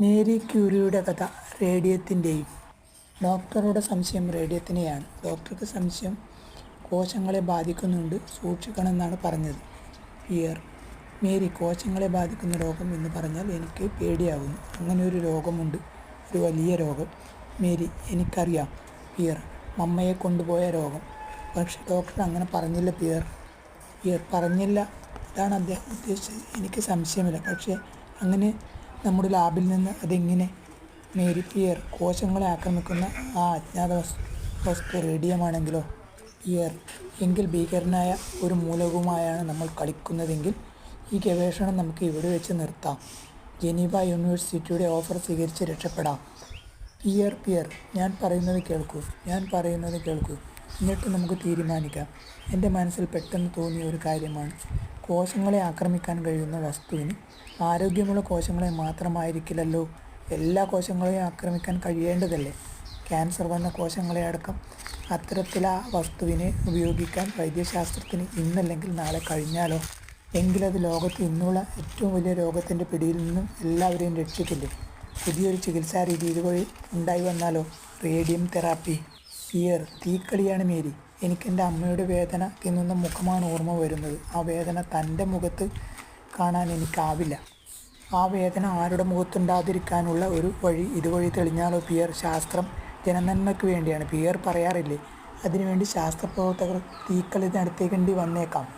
Mary ക്യൂരിയുടെ കഥ റേഡിയത്തിന്റെയും ഡോക്ടറുടെ സംശയം റേഡിയത്തിനെയാണ്. ഡോക്ടർക്ക് സംശയം കോശങ്ങളെ ബാധിക്കുന്നുണ്ട് സൂക്ഷിക്കണമെന്നാണ് പറഞ്ഞത്. ഫിയർ മേരി കോശങ്ങളെ ബാധിക്കുന്ന രോഗം എന്ന് പറഞ്ഞാൽ എനിക്ക് പേടിയാകുന്നു അങ്ങനെ ഒരു രോഗമുണ്ട്. ഒരു വലിയ രോഗം. മേരി എനിക്കറിയാം. പിയർ മമ്മയെ കൊണ്ടുപോയ രോഗം. പക്ഷേ ഡോക്ടർ അങ്ങനെ പറഞ്ഞില്ല പിയർ പിയർ പറഞ്ഞില്ല. അതാണ് അദ്ദേഹം ഉദ്ദേശിച്ചത്. എനിക്ക് സംശയമില്ല. പക്ഷേ അങ്ങനെ നമ്മുടെ ലാബിൽ നിന്ന് അതെങ്ങനെ മേരിപ്പിയർ പിയർ കോശങ്ങളെ ആക്രമിക്കുന്ന ആ അജ്ഞാത വസ് വസ്തു റേഡിയമാണെങ്കിലോ പിയർ എങ്കിൽ ഭീകരനായ ഒരു മൂലകവുമായാണ് നമ്മൾ കളിക്കുന്നതെങ്കിൽ ഈ ഗവേഷണം നമുക്ക് ഇവിടെ വെച്ച് നിർത്താം. ജനീവ യൂണിവേഴ്സിറ്റിയുടെ ഓഫർ സ്വീകരിച്ച് രക്ഷപ്പെടാം. പിയർ പിയർ ഞാൻ പറയുന്നത് കേൾക്കൂ ഞാൻ പറയുന്നത് കേൾക്കൂ. എന്നിട്ട് നമുക്ക് തീരുമാനിക്കാം. എന്റെ മനസ്സിൽ പെട്ടെന്ന് തോന്നിയ ഒരു കാര്യമാണ്. കോശങ്ങളെ ആക്രമിക്കാൻ കഴിയുന്ന വസ്തുവിന് ആരോഗ്യമുള്ള കോശങ്ങളെ മാത്രമായിരിക്കില്ലല്ലോ. എല്ലാ കോശങ്ങളെയും ആക്രമിക്കാൻ കഴിയേണ്ടതല്ലേ? ക്യാൻസർ വന്ന കോശങ്ങളെ അടക്കം അത്തരത്തിൽ ആ വസ്തുവിനെ ഉപയോഗിക്കാൻ വൈദ്യശാസ്ത്രത്തിന് ഇന്നല്ലെങ്കിൽ നാളെ കഴിഞ്ഞാലോ? എങ്കിലത് ലോകത്ത് ഇന്നുള്ള ഏറ്റവും വലിയ രോഗത്തിന്റെ പിടിയിൽ നിന്നും എല്ലാവരെയും രക്ഷിക്കില്ലേ? പുതിയൊരു ചികിത്സാ രീതി ഇതുവഴി ഉണ്ടായി വന്നാലോ? Radium therapy. ഫിയർ. തീക്കളിയാണ് മേരി. എനിക്കെന്റെ അമ്മയുടെ വേദന തിന്നുന്ന മുഖമാണ് ഓർമ്മ വരുന്നത്. ആ വേദന തന്റെ മുഖത്ത് കാണാൻ എനിക്കാവില്ല. ആ വേദന ആരുടെ മുഖത്തുണ്ടാതിരിക്കാനുള്ള ഒരു വഴി ഇതുവഴി തെളിഞ്ഞാലോ? പിയർ ശാസ്ത്രം ജനനന്മയ്ക്ക് വേണ്ടിയാണ്. പിയർ പറയാറില്ലേ? അതിനുവേണ്ടി ശാസ്ത്രപ്രവർത്തകർ തീക്കളി നടത്തേണ്ടി വന്നേക്കാം.